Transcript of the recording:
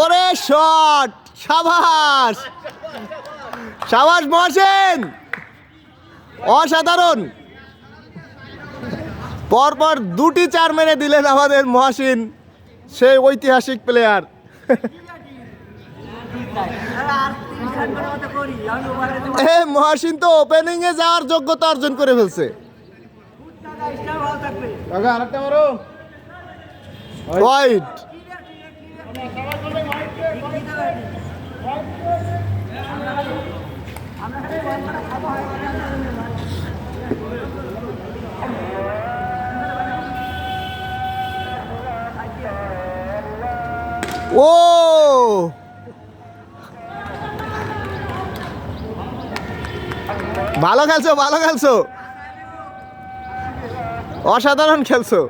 ওরে শট, সাবাস। সাবাস মহাসেন। অসাধারণ। পরপর দুটি চার মেরে দিলেন আমাদের মহাসিন, সেই ঐতিহাসিক প্লেয়ার এ, মহাসিন তো ওপেনিং এ যাওয়ার যোগ্যতা অর্জন করে ফেলছে। ওয়াইড ও! ভালো খেলছো ভালো খেলছো। অসাধারণ খেলছো।